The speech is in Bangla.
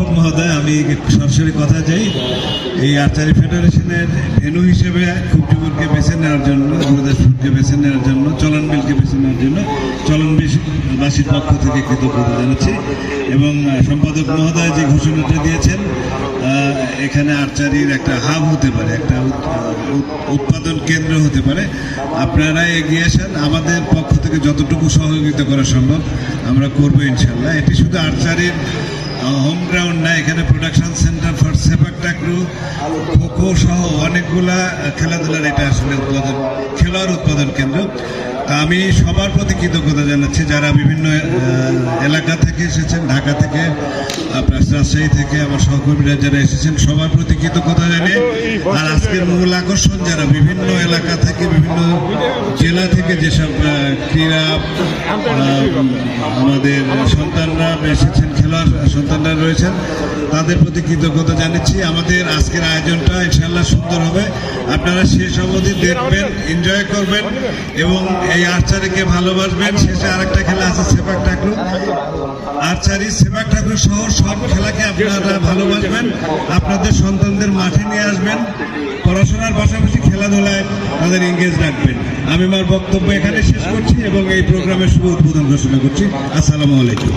সম্পাদক মহোদয়। আমি সরাসরি কথা চাই। এই আর্চারি ফেডারেশনের ভেনু হিসেবে খুবটিপুরকে বেছে নেওয়ার জন্য গুরুদাসপুরকে বেছে নেওয়ার জন্য, চলন বিলকে বেছে নেওয়ার জন্য চলন বাসীর পক্ষ থেকে কৃতজ্ঞতা জানাচ্ছি। এবং সম্পাদক মহোদয় যে ঘোষণাটা দিয়েছেন এখানে আর্চারির একটা হাব হতে পারে, একটা উৎ- উৎ- উৎপাদন কেন্দ্র হতে পারে। আপনারা এগিয়ে আসেন। আমাদের পক্ষ থেকে যতটুকু সহযোগিতা করা সম্ভব আমরা করব ইনশাল্লাহ। এটি শুধু আর্চারির হোম গ্রাউন্ড না, এখানে production center for sepak takraw kho kho সহ অনেকগুলা খেলাধুলার এটা আসলে উৎপাদন খেলোয়াড় উৎপাদন কেন্দ্র। তা আমি সবার প্রতি কৃতজ্ঞতা জানাচ্ছি, যারা বিভিন্ন আহ, এলাকা থেকে এসেছেন ঢাকা থেকে আপনার রাজশাহী থেকে আমার সহকর্মীরা যারা এসেছেন সবার প্রতি কৃতজ্ঞতা জানিয়ে আর আজকের মূল আকর্ষণ যারা বিভিন্ন এলাকা থেকে বিভিন্ন জেলা থেকে যেসব ক্রীড়া আমাদের সন্তানরা এসেছেন খেলোয়াড় সন্তানরা রয়েছেন তাদের প্রতি কৃতজ্ঞতা জানাচ্ছি। আমাদের আজকের আয়োজনটা ইনশাল্লাহ সুন্দর হবে। আপনারা শেষ অবধি দেখবেন এনজয় করবেন এবং এই আর্চারিকে ভালোবাসবেন। শেষে আরেকটা খেলা আছে sepak takraw archery sepak takraw সহ সব খেলাকে আপনারা ভালোবাসবেন। আপনাদের সন্তানদের মাঠে নিয়ে আসবেন। পড়াশোনার পাশাপাশি খেলাধুলায় তাদের এঙ্গেজ রাখবেন। আমি আমার বক্তব্য এখানে শেষ করছি এবং এই প্রোগ্রামের শুভ উদ্বোধন ঘোষণা করছি। আসসালামু আলাইকুম।